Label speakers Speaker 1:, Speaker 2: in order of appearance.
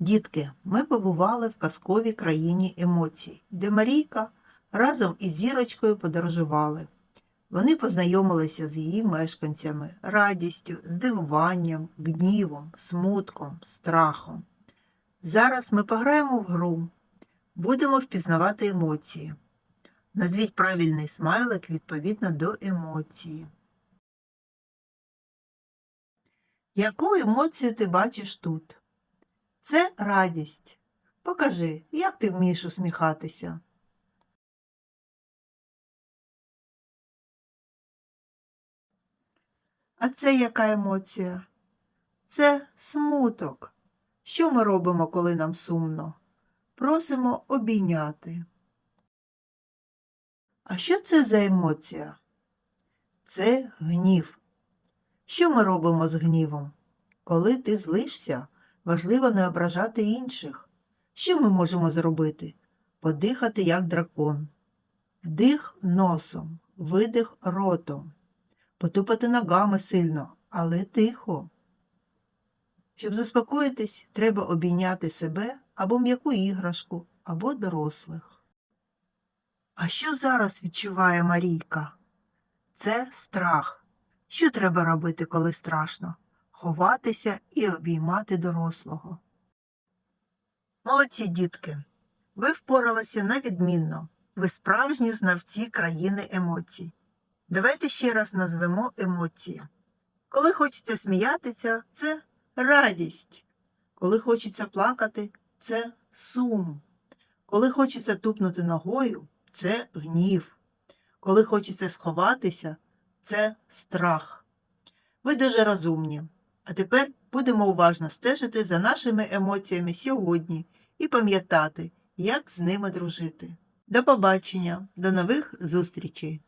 Speaker 1: Дітки, ми побували в казковій країні емоцій, де Марійка разом із зірочкою подорожували. Вони познайомилися з її мешканцями, радістю, здивуванням, гнівом, смутком, страхом. Зараз ми пограємо в гру. Будемо впізнавати емоції. Назвіть правильний смайлик відповідно до емоції. Яку емоцію ти бачиш тут? Це радість. Покажи, як ти вмієш усміхатися. А це яка емоція? Це смуток. Що ми робимо, коли нам сумно? Просимо обійняти. А що це за емоція? Це гнів. Що ми робимо з гнівом? Коли ти злишся, важливо не ображати інших. Що ми можемо зробити? Подихати як дракон. Вдих носом, видих ротом. Потупати ногами сильно, але тихо. Щоб заспокоїтись, треба обійняти себе або м'яку іграшку, або дорослих. А що зараз відчуває Марійка? Це страх. Що треба робити, коли страшно? Ховатися і обіймати дорослого. Молодці дітки, ви впоралися на відмінно. Ви справжні знавці країни емоцій. Давайте ще раз назвемо емоції. Коли хочеться сміятися, це радість. Коли хочеться плакати, це сум. Коли хочеться тупнути ногою, це гнів. Коли хочеться сховатися, це страх. Ви дуже розумні. А тепер будемо уважно стежити за нашими емоціями сьогодні і пам'ятати, як з ними дружити. До побачення, до нових зустрічей!